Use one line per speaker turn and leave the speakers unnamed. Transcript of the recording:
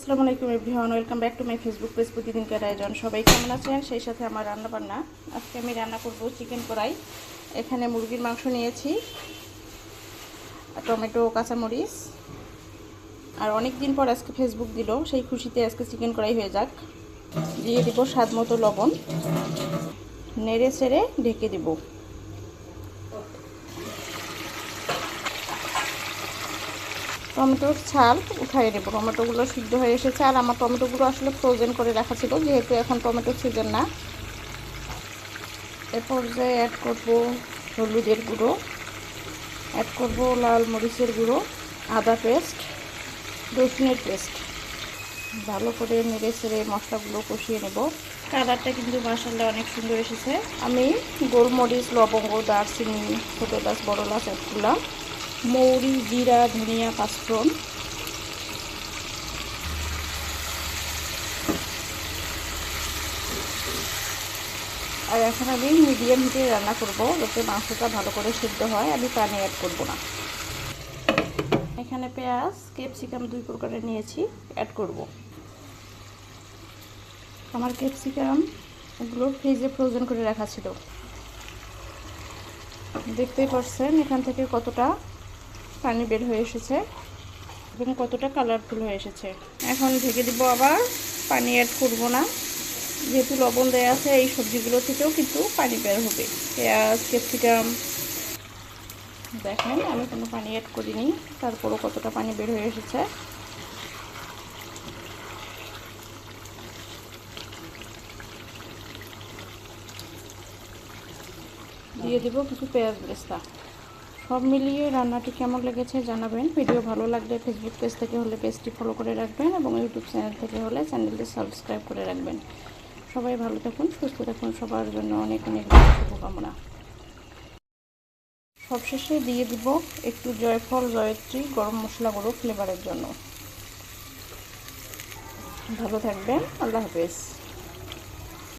আসসালামু আলাইকুম everyone, welcome back to my Facebook page প্রতিদিনকার আয়োজন সবাই কেমন আছেন? সেই সাথে আমার রান্না বান্না আজকে আমি রান্না করব চিকেন কড়াই। এখানে মুরগির মাংস নিয়েছি, টমেটো, কাঁচামরিচ। আর অনেক দিন পর আজকে ফেসবুক দিল, সেই খুশিতে আজকে চিকেন কড়াই হয়ে যাক। দিয়ে দিব স্বাদ মতো লবণ। নেড়ে সেড়ে ঢেকে দিব। টমেটোর ছাল উঠাই নেব। টমেটোগুলো সিদ্ধ হয়ে এসেছে আর আমার টমেটোগুলো আসলে ফ্রোজেন করে রাখা ছিল যেহেতু এখন টমেটো সিজন না। এরপর যে অ্যাড করব হলুদের গুঁড়ো অ্যাড করব লাল মরিচের গুঁড়ো আদা পেস্ট রসুনের পেস্ট ভালো করে নেড়ে ছেড়ে মশলাগুলো কষিয়ে নেব। কালারটা কিন্তু মাসাল্লাহ অনেক সুন্দর এসেছে। আমি গোলমরিচ লবঙ্গ দারচিনি ছোটো গাছ বড় গাছ অ্যাড করলাম। মৌরি, জিরা, ধনিয়া, পাঁচফোড়ন। আর এখন আমি মিডিয়াম হিটে রান্না করব, যাতে মাংসটা ভালো করে সিদ্ধ হয়, আমি পানি অ্যাড করব না। এখানে পেঁয়াজ ক্যাপসিকাম দুই প্রকারের নিয়েছি অ্যাড করব। আমার ক্যাপসিকাম এগুলো ফ্রিজে ফ্রোজেন করে রাখা ছিল। দেখতেই পারছেন এখান থেকে কতটা পানি বের হয়ে এসেছে এবং কতটা কালারফুল হয়ে এসেছে। এখন ঢেকে দিব আবার, পানি অ্যাড করব না। যেহেতু লবণ দেওয়া আছে, এই সবজিগুলো থেকেও কিন্তু পানি বের হবে। পেঁয়াজ, ক্যাপসিকাম। দেখেন, আমি কোনো পানি অ্যাড করিনি, তারপরও কতটা পানি বের হয়ে এসেছে। দিয়ে দেবো কিছু পেঁয়াজ বেস্তা সব মিলিয়ে রান্নাটি কেমন লেগেছে জানাবেন। ভিডিও ভালো লাগলে ফেসবুক পেজ থেকে হলে পেজটি ফলো করে রাখবেন এবং ইউটিউব চ্যানেল থেকে হলে চ্যানেলটি সাবস্ক্রাইব করে রাখবেন। সবাই ভালো থাকুন, সুস্থ থাকুন, সবার জন্য অনেক অনেক শুভকামনা। সবশেষে দিয়ে দিব একটু জয়ফল, জয়ত্রী, গরম মশলা গুঁড়ো ফ্লেভারের জন্য। ভালো থাকবেন, আল্লাহ হাফেজ।